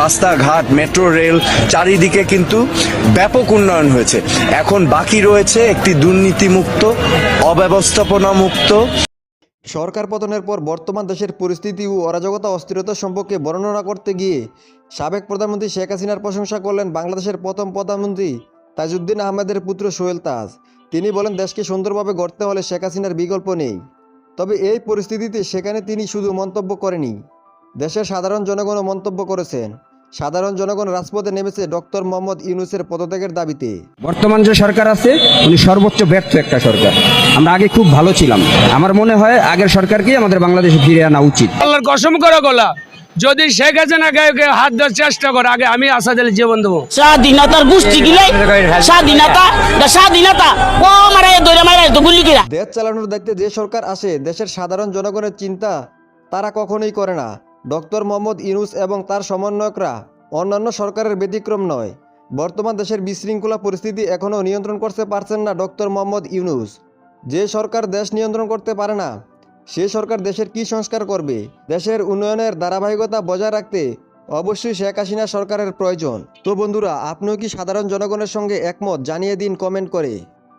রাস্তাঘাট, metro, rail চারিদিকে কিন্তু ব্যাপক উন্নয়ন হয়েছে। এখন বাকি রয়েছে একটি দুর্নীতিমুক্ত অব্যবস্থাপনা মুক্ত সরকার পতনের পর বর্তমান দেশের পরিস্থিতি ও অরাজকতা, অস্থিরতা সম্পর্কে বর্ণনা করতে গিয়ে সাবেক প্রধানমন্ত্রী শেখ হাসিনার প্রশংসা করলেন বাংলাদেশের প্রথম প্রধানমন্ত্রী তাজউদ্দিন আহমেদের পুত্র সোহেল তাজ। তিনি বলেন, দেশকে সুন্দরভাবে গড়তে হলে শেখ হাসিনার বিকল্প নেই। তবে এই পরিস্থিতিতে সেখানে তিনি শুধু মন্তব্য করেনি। দেশের সাধারণ জনগণও মন্তব্য করেছেন। সাধারণ জনগণ রাজপথে নেমেছে ডক্টর মোহাম্মদ ইউনুসের পদত্যাগের দাবিতে। বর্তমান যে সরকার আছে উনি সর্বোচ্চ ব্যর্থ একটা সরকার। আমরা আগে খুব ভালো ছিলাম। আমার মনে হয় আগের সরকারকেই আমাদের বাংলাদেশে ফিরে আনা উচিত। আল্লাহর কসম করে গলা যদি শেখ হাসিনা গায়ে হাত দেওয়ার চেষ্টা করে আগে আমি আসাদ আলী জীবন দেবো। স্বাধীনতার গোষ্ঠী গিলে স্বাধীনতা স্বাধীনতা ও দেশ চালানোর দায়িত্বে যে সরকার আসে, দেশের সাধারণ জনগণের চিন্তা তারা কখনোই করে না। ডক্টর মোহাম্মদ ইউনুস এবং তার সমন্বয়করা অন্যান্য সরকারের ব্যতিক্রম নয়। বর্তমান দেশের বিশৃঙ্খলা পরিস্থিতি এখনও নিয়ন্ত্রণ করতে পারছেন না ডক্টর মোহাম্মদ ইউনুস। যে সরকার দেশ নিয়ন্ত্রণ করতে পারে না, সে সরকার দেশের কি সংস্কার করবে? দেশের উন্নয়নের ধারাবাহিকতা বজায় রাখতে অবশ্যই শেখ হাসিনা সরকারের প্রয়োজন। তো বন্ধুরা, আপনিও কি সাধারণ জনগণের সঙ্গে একমত? জানিয়ে দিন কমেন্ট করে।